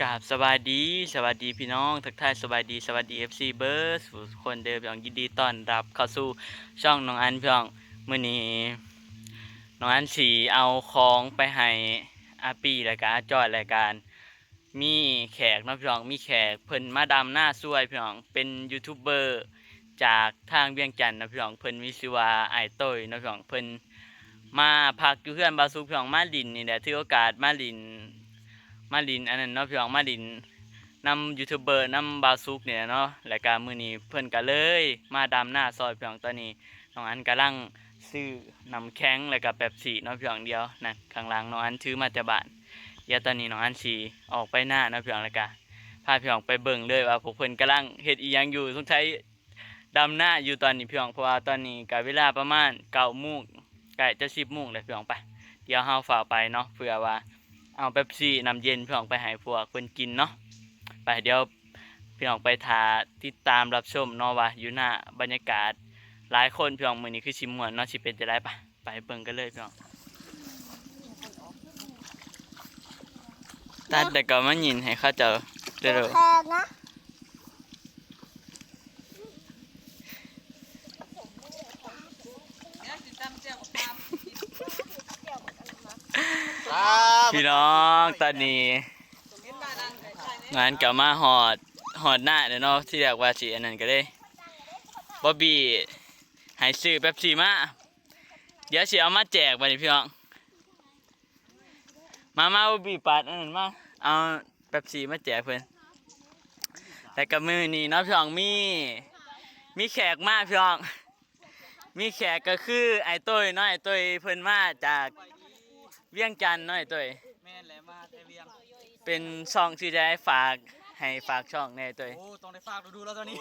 กราบสวัสดีสวัสดีพี่น้อง ทักทายสวัสดีสวัสดี FC เบิร์สทุกคนเดิมพี่น้องยินดีต้อนรับเข้าสู่ช่องน้องอันพี่น้องมื้อนี้น้องอันสีเอาของไปให้อาปีรายการจอยรายการ มีแขกเนาะพี่น้องมีแขกเพิ่นมาดำหน้าสวยพี่น้องเป็นยูทูบเบอร์จากทางเวียงจันทน์นะพี่น้องเพิ่นมีชื่อว่าไอต้ยนะพี่น้องเพิ่นมาพักอยู่เพื่อนบาซุกพี่น้องมาลินนี่แหละถือโอกาสมาลิน มาลินอันนั้นเนาะพี่น้องมาลินนำยูทูบเบอร์นำบาซุกเนี่ยเนาะรายการมื้อนี้เพิ่อนก็เลย มาดำหน้าซอยพี่น้องตอนนี้น้องอันกำลังซื้อนำแข็งแล้วก็แป๊บซี่เนาะพี่น้องเดียวนั่นข้างหล่างน้องอันถือมาแต่บ้านเดี๋ยวตอนนี้น้องอันสิออกไปหน้าเนาะพี่น้องแล้วก็พาพี่น้องไปเบิ่งเลยว่าพวกเพิ่อนกำลังเฮ็ดอีหยังอยู่สงสัยดำหน้าอยู่ตอนนี้พี่น้องเพราะว่าตอนนี้ก็เวลาประมาณ9:00นใกล้จะ10:00นแล้วพี่น้องไป เดี๋ยวเฮาฝ่าไปเนาะเผื่อว่า เอาเป๊ปซี่น้ำเย็นพี่น้องไปให้พวกเพิ่นกินเนาะไปเดี๋ยวพี่น้องไปทาติดตามรับชมเนาะว่าอยู่หน้าบรรยากาศหลายคนพี่น้องมื้อนี้คือสิม่วนเนาะสิเป็นจะได้ปะไปเบิ่งกันเลยพี่น้องตัดแต่ก็มายินให้เขาเจอเด้อแพงนะ พี่น้องตอนนี้ งานก็มาหอดหอดหน้าเนาะที่แรกว่าสิอันนั้นก็ได้บอบบี้ให้ซื้อเป๊ปซี่มาเดี๋ยวสิเอามาแจกบัดนี้พี่น้องมามาบอบบี้ปาดอันนั้นมาเอาเป๊ปซี่มาแจกเพิ่อนแล้วก็มื้อนี้เนาะพี่น้องมีมีแขกมากพี่น้องมีแขกก็คือไอ้ต้ยเนาะไอ้ต้ยเพิ่นมาจาก เวียงจันทน์เนาะไอ้ต้ยแม่นแหละมาแต่เวียง เป็นช่องที่จะให้ฝากให้ฝากช่องแน่ต้ยโอ้ต้องได้ฝากดูดูแล้วตอนนี้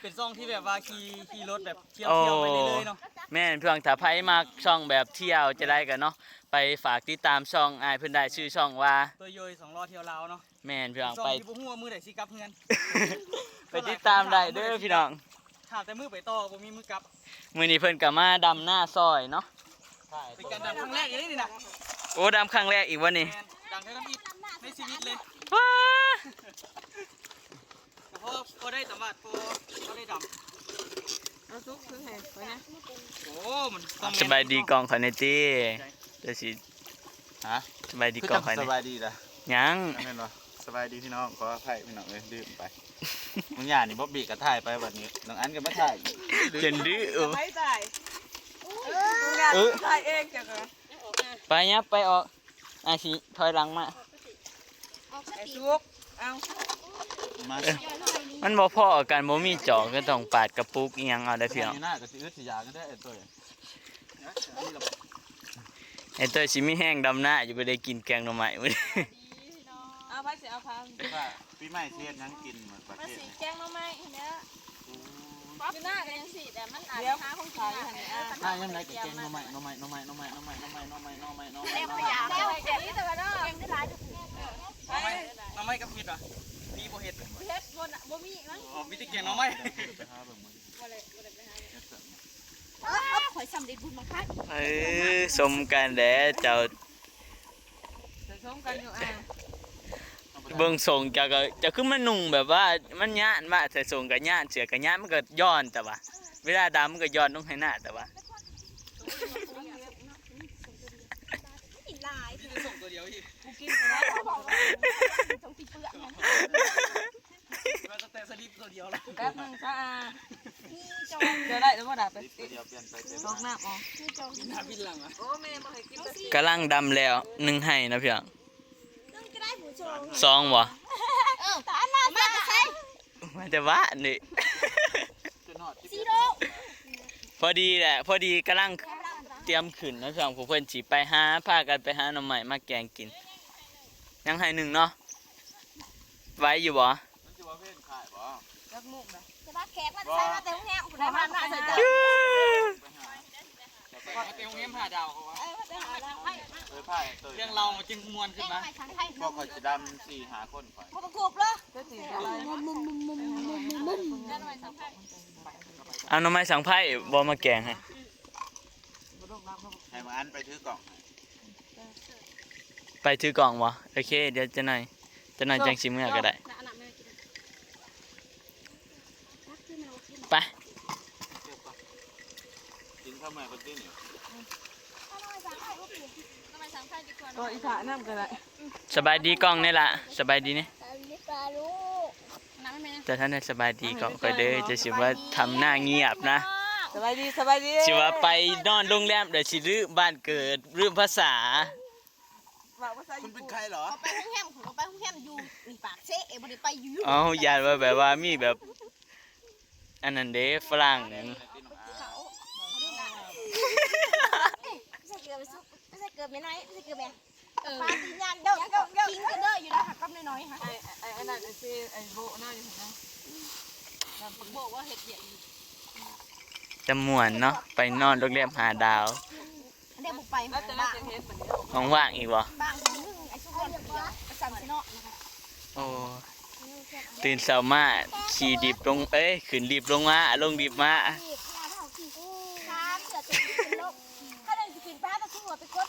เป็นซ่องที่แบบว่าขี่ขี่รถแบบเที่ยวโอ้เที่ยวไปเรื่อยๆเนาะแม่นเพียงถ้าไผมักช่องแบบเที่ยวจะได้กันเนาะไปฝากติดตามช่องอายเพิ่นได้ชื่อช่องว่า ตัวโยยสองล้อเที่ยวลาวเนาะแม่นเพียงซ่องไป ที่บ่ฮู้ว่ามือไหนสิกลับเฮือน ไปติดตามได้เด้อพี่น้อง ถามแต่มือไปต่อบ่มีมือกลับมื้อนี้เพิ่นก็มาดำหน้าซอยเนาะ เป็นการดังครั้งแรกอย่างนี้นี่นะโอ้ดำครั้งแรกอีกวันนี้แม่นดังเท่านั้นอีกในชีวิตเลยว้าแต่พอพอได้สามารถพอพอได้ดเอาซุกคือไงไปนะำโอ้มันต้องสบายดีกองคอนเนตี้เดี๋ยวสิฮะสบายดีคือกองคอนจำเนสบายดีนะยังแม่นบ่สบายดีพี่น้องขออภัยพี่น้องเลยดื่มไปมึงอย่านี่บ๊อบบี้ก็ถ่ายไปวันนี้น้องอันก็มาถ่ายเจนดื้อเออไม่จ่าย มึงอยากจ่ายเองจังเลยไปยับไปออกอาสิถอยหลังมาไอ้ซุกเอามามันบ่พอกันบ่มีจอกก็ต้องปาดกระปุกอีหยังเอาได้เพียงหน้าก็สิอึดสิยาก็ได้ไอ้ตัวไอ้เต้ยสิมีแห้งดำหน้าอยู่บ่ได้กินแกงหน่อไม้มื้อนี้เอาไปสิเอาพังว่าปีใหม่เสียดยังกินเหมือนประมาเทศสีนี้แกงมาไหมเนี่ยคื อหน้ากันยังสีแต่มันอาจเดี๋ยวจะหาของกิขานยอะหันนี่ถ้ายังไงก็แกงหน่อไม้หน่อไม้หน่อไม้หน่อไม้หน่อไม้หน่อไม้หน่อไม้หน่อไม้หน่อไม้หน่อไม้เต็มไปยาวแล้วแกนี้แต่ว่าเนาะแกงได้หลายทุกน้องไม้น้องไม้กับเห็ดวะมีบ่เห็ดเฮ็ดบนอะบ่มีมั้งอ๋อมีแต่เกียงน้องไม้ไปหาเบิ่งมาดิข่อยสำเร็จบุญมาคักเออสมกันแหล้วเจ้าจะชมกันอยู่อะ เบิ่งส่งเจ้าก็เจะคือมันนุ่งแบบว่ามันย่านมาแต่ส่งก็ย่านเสือก็ย่านมันก็ย้อนแต่ว่า เวลาดำมันก็ย้อนลงให้หน้าแต่ว่ากินหลายที่จะส่งตัวเดียวอีกกูกินไปแล้วต้องติดเปลือกมันเราจะแต่สลิปตัวเดียวแล้วแป๊บนึงจ้านี่จงเจอได้แล้วว่าด่าไปลิปตัวเดียวเปลี่ยนไปเปลี่ยนลอกหน้าอ๋อนี่จงกินหน้าบินหลังอะโอ้แม่บอกให้กินไปสิกำลังดำแล้วหนึ่งให้นะพี่น้องต้อง จะได้ผู้ชมสองบ่มามาใส่มันจะว่านี่จนหอดที่ซีโร่พอดีแหละพอดีกำลังเตรียมขึ้นนะพี่น้องผู้เพิ่อนสิไปหาพากันไปหาหน่อไม้มาแกงกิน ยังให้หนึ่งเนาะไว้อยู่บ่มันจะว่าเพ่นขายบ่รักมุกนะจะมาแขกมาใส่มาแต่ห้องแฮมได้มาหน้าใส่ใจ เตียงเงี้ยผ่าดาวเขาวะเออไปหาแล้วให้เออถ่ายเรื่องเราจึงมวนขึ้นมาพวกเขาจะดำสี่หาคนก่อนบ่ประกบเหรอจะจีบอะไรมุมมุมมุมมุมมุมมุมมุมเอาหน่อไม้สังไผ่บ่มาแกงให้ให้มาอันไปถือกล่อง ไปถือกล่องบ่โอเค เดี๋ยวจะหน่อยจะนอนจังสิเมื่อก็ได้ไม่ ได้กินรักขึ้นมาขึ้นไปกินข้าวใหม่คนที่นี่ทำไมสั่งไข่ลูกผีทำไมสั่งไข่ดีกว่าก็อีสานน้ำก็ได้สบายดีกล้องนี่ล่ะสบายดีนี่ไม่ปลาลูกน้ำไม่แม่แต่ท่านได้สบายดีกล้องก็เด้อจะสิว่าทำหน้าเงียบนะสบายดีสบายดีสิว่าไปนอนโรงแรมเดี๋ยวสิรื้อบ้านเกิดรื้อภาษาบอกภาษาคุญี่ณเป็นปุ่นใครเหรอไปห้องแฮมของเราไปห้องแฮมอยู่นี่ปากเซ่เอ๋บ่ได้ไปอยู่เอ้ายานว่าแบบว่ามีแบบอันนั้นเด้ฝรั่งนั่น ไม่ใช่เก ลือไปซุปไม่ใช่เกลือไม่น้อยไม่ใช่เกลือแม่ปลากินยานเด้อเด้อเด้อกินกันเด้ออยู่แล้วหักกับน้อยๆฮะไอ้ไอ้ไอ้นั่นไอ้ซีไอ้โบน้าอยู่เห็นไหมบอกว่าเห็ดเดียจะม่วนเนาะไปนอนโรงแรมหาดาวเดี๋ยวบุกไปแล้วจะน่าจะเห็นเหมือนเดิมห้องว่างอีกวะบ้างนึงไอ้ชุกคนประจำเนาะโอ้ตื่นเช้ามาขี่ดิบลงเอ้ยขึ้นดิบลงมาลงดิบมา ข้ามเสือจะกินโลกถ้าเดินจะกินป้าตะคุ้ง หัวไปกด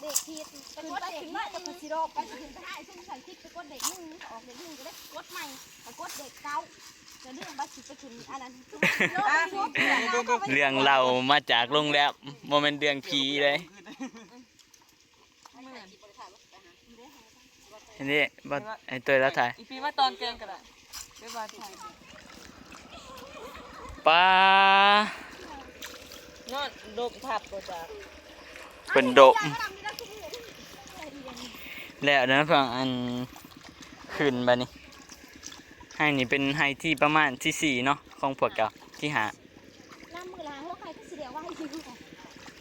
เด็กทีดไปกดเด็กน้อยตะกุชิโร่ไปกินไปให้ซึ่งฉันคิดไปกดเด็กนึ่งออกเด็กนึ่งก็ได้กดใหม่ไปกดเด็กเก่าจะเรื่องบัตรไปกินอันนั้นโลกโลกเปลี่ยนเราก็ไปเรื่องเรามาจากโรงแรมโมเมนต์เรื่องผีเลยอันนี้บ่ไอ้ตัวแล้วถ่ายอีพีมาตอนเกินก็ได้เดี๋ยวมาถ่ายปลา นอนดมทับก็จากเป็นดมแล้วนะเพื่อนอันขึ้นบานี้ให้นี่เป็นไฮที่ประมาณที่สี่เนาะของพวกเก่าที่หาน้ำมือล้างหัวใครก็เสียว่าให้ยืม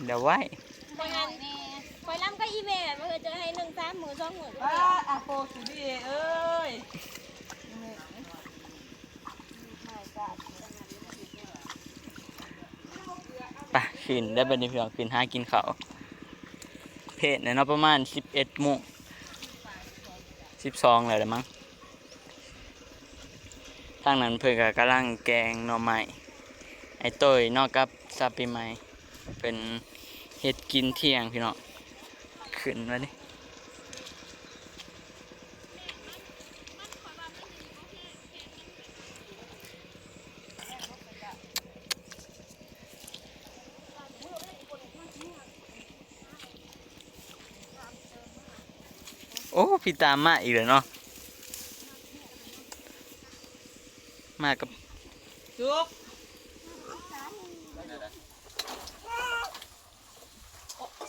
เดี๋ยวไว้ไปงานไปล้ำก็อีเมลมาเคยจะให้หนึ่งสามหมื่นสองหมื่นว้าอาโปสุดีเอ้ย ขึ้นได้บันนี้พี่น้องขึ้นหากินเขาเพศเนี่ยเนาะประมาณสิบเอ็ดโมงสิบสองแล้วมั้งทางนั้นเพื่อนก็กำลังแกงหน่อไม้ไอ้ต้ยนอกกับซาปิไม้เป็นเห็ดกินเที่ยงพี่น้องขึ้นมาดิ โอ้พี่ตามมาอีกแล้วเนาะมากับจุก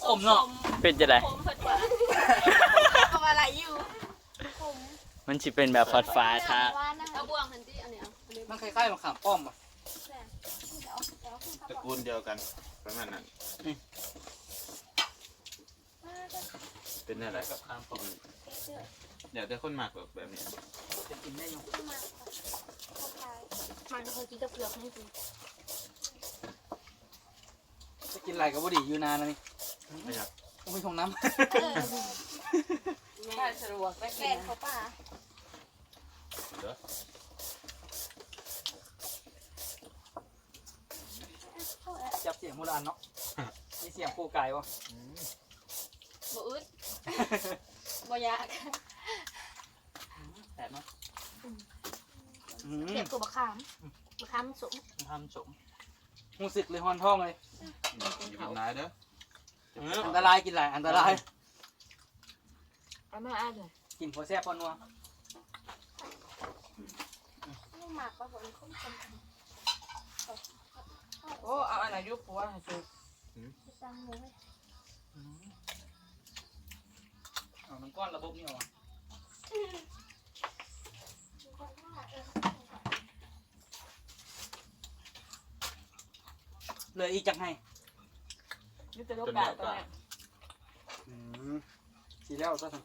อมเนาะเป็นจะไดทำอะไรอยู่มันสิเป็นแบบฟอดฟ้าค่ะเอาบ่วงหันที่อันนี้เอาอันนี้มันคล้ายๆมะขามป้อมอะตระกูลเดียวกันประมาณนั้น เป็นอะไรกับขามป้อมเดี๋ยวแต่คนมากแบบแบบนี้จะกินได้อยู่มันเคยกินกับเปลือกให้กินจะกินอะไรก็บ่ดีอยู่นานนะนี่ไม่อยากต้องไปชงน้ใช่สะดวกได้แกกินงเขาป่าเดี๋ยวำจับเสียงโบราณเนาะมีเสียงโคไก่วะบ่อึด บ่ยากแตกเนาะเสียบตัวบะขามบะขามสูงทำสมรู้สึกเลยฮอนท้องเลยอย่าเป็นนายเด้ออันตรายกินหลายอันตราย เอามาอ่านเลยกินพอแซ่บพอนัวลูกหมากปะผมคุ้มกันโอ้เอาอันไหนยุบปัวให้จุกจังเลย เอาน้ำก้อนระบบนี่ออกมาเหลยอีกจังให้นี่จะลูกกาตัวเนี้ยอืมสีแล้วก็ท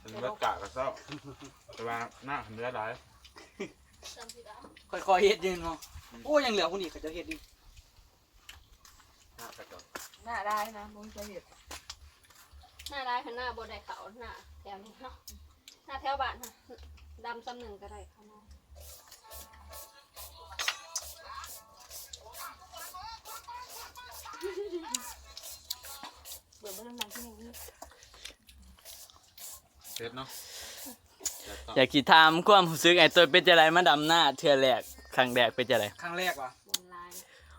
เป็นเลือดกะกระเซ้าแต่ว่าหน้าเนื้อร้ายำค่อยๆเฮ็ดยืนเนาะโอ้ยังเหลือคนอีกเขาจะเฮ็ดอีกหน้ากระจกหน้าได้นะมึงจะเห็น หน้าได้ค่ะหน้าบ่ได้เขาหน้าแถวนี้เนาะหน้าแถวบ้านค่ะดำจำหนึ่งก็ได้ค่ะน้องเบื่อเบื่อน้ำหนักที่นี่ร็จเนาะจะต้องอยากสิถามความรู้สึกไอ้ตัวเป็นจังไดมาดำหน้าเทื่อแรกครั้งแรกเป็นจังไดครั้งแรกว่ะบนลาย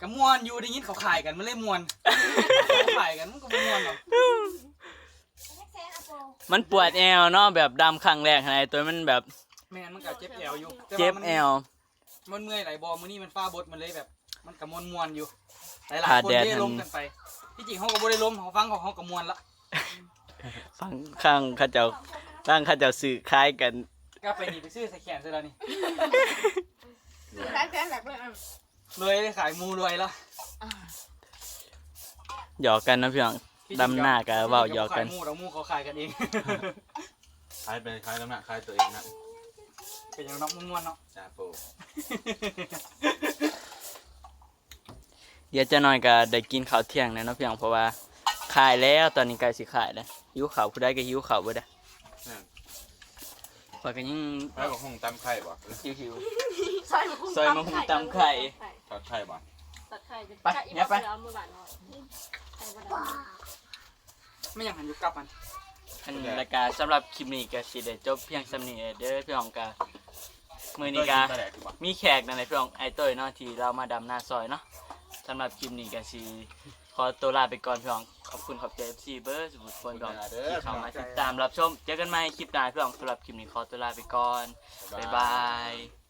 กระมวนอยู่ได้ยินเขาขายกันมันเลยมวน เขาขายกันมันก็บ่มวนหรอกแซนอะโป มันปวดแอวเนาะแบบดำครั้งแรกไอ้ตัวมันแบบแม่นมันก็เจ็บแอวอยู่แต่เจ็ว่าบมันแอว มันเมื่อยไหลายบอมื้อนี้มันฟ้าบดมันเลยแบบ มันก็มวนมวนๆอยู่ หลายผ่าๆคนแดด ได้นั่นล้มกันไป ที่จริงเขาก็บ่ได้ล้มเขาฟังของเขาก็มวนละฟังข้างเขาเจ้าร่างเขาเจ้าสื่อคล้ายกัน ก็ไปนี่ไปซื้อใส่แขนซะแล้วนี่คล้ายแฟนแบบเพื่อนรวยเลยขายหมูรวยแล้วหยอกกันนะพี่น้อง ดำหน้ากันเว้าหยอกกัน ขายหมูเราหมูเขาขายกันเอง คล้ายเป็นคล้ายน้ำหนักคล้ายตัวเองนะเป็นอย่างน้องม่วนๆเนาะ จ้าโปเดี๋ยวจะหน่อยก็ได้กินข้าวเที่ยงแล้วเนาะพี่น้องเพราะว่าขายแล้วตอนนี้ใกล้สิขายแล้วหิวข้าวผู้ใดก็หิวข้าวเบ่ได้พอยก็ยังไปบอกห้องตำไข่บ่หิว ซอยมะคุ้งซอยมะคุ้งตำไข่ ทอดไข่บ่ตัดไข่จะไปเนี่ยไป เอามือบาดหน่อยไข่บ่ได้ ไม่อยากหันยุกกลับมันๆอันรายการสำหรับคลิปนี้ก็สิได้จบเพียงสำนี้เด้อพี่น้องก็มื้อนี้ก็ตะแดกดีบ่มีแขกนั่นแหละพี่น้องไอ้ต้ยเนาะที่เรามาดำหน้าซอยเนาะสำหรับคลิปนี้ก็สิขอตัวลาไปก่อนพี่น้องขอบคุณขอบใจ FC เบอร์สุดคนพี่น้องที่เข้ามาติดตามรับชมเจอกันใหม่คลิปหน้าพี่น้องสำหรับคลิปนี้ขอตัวลาไปก่อนบ๊ายบาย